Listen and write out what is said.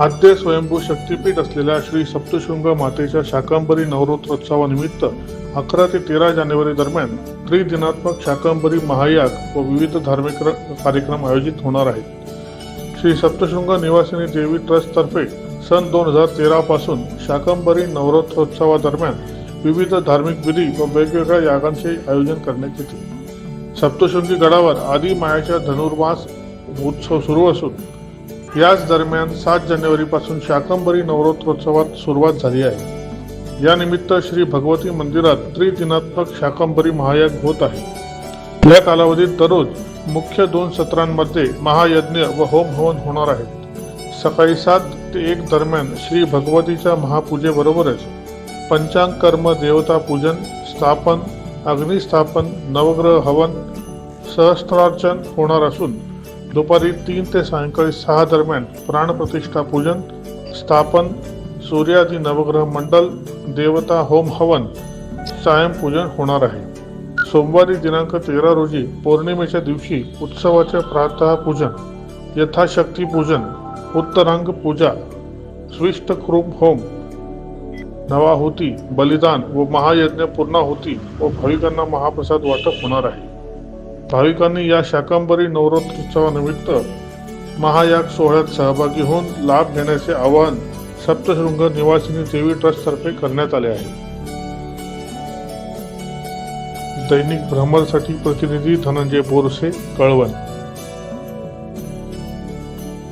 आद्य स्वयंभू शक्तीपीठ असलेल्या श्री सप्तशृंग मातेच्या शाकंबरी नवरोत्रोत्सवानिमित्त अकरा ते तेरा जानेवारी दरम्यान त्रिदिनात्मक शाकंबरी महायाग व विविध धार्मिक कार्यक्रम आयोजित होणार आहेत. श्री सप्तशृंग निवासिनी देवी ट्रस्टतर्फे सन दोन हजार तेरा पासून शाकंबरी नवरोत्रोत्सवादरम्यान विविध धार्मिक विधी व वेगवेगळ्या यागांचे आयोजन करण्यात येते. सप्तशृंगी गडावर आदी मायाच्या धनुर्मास उत्सव सुरू असून याच दरम्यान सात जानेवारीपासून शाकंबरी नवरोत्रोत्सवात सुरुवात झाली आहे. यानिमित्त श्री भगवती मंदिरात त्रिदिनात्मक शाकंबरी महायाग होत आहे. या कालावधीत दररोज मुख्य दोन सत्रांमध्ये महायज्ञ व होम हवन होणार आहेत. सकाळी सात ते एक दरम्यान श्री भगवतीच्या महापूजेबरोबरच पंचांग कर्म देवता पूजन स्थापन अग्निस्थापन नवग्रह हवन सहस्त्रार्चन होणार असून दुपारी तीन ते सायंकाळी सहा दरम्यान प्राणप्रतिष्ठा पूजन स्थापन सूर्यादी नवग्रह मंडल देवता होम हवन सायंपूजन होणार आहे. सोमवारी दिनांक तेरा रोजी पौर्णिमेच्या दिवशी उत्सवाचे प्रातः पूजन यथाशक्ती पूजन उत्तरांग पूजा स्विष्टकृप होम नवाहुती बलिदान व महायज्ञ पूर्णाहुती व भाविकांना महाप्रसाद वाटप होणार आहे. भाविकांनी या शाकंबरी नवरोत्सवानिमित्त महायाग सोहळ्यात सहभागी होऊन लाभ घेण्याचे आवाहन सप्तशृंग निवासिनी देवी ट्रस्टतर्फे करण्यात आले आहे. दैनिक भ्रमरसाठी प्रतिनिधी धनंजय बोरसे कळवण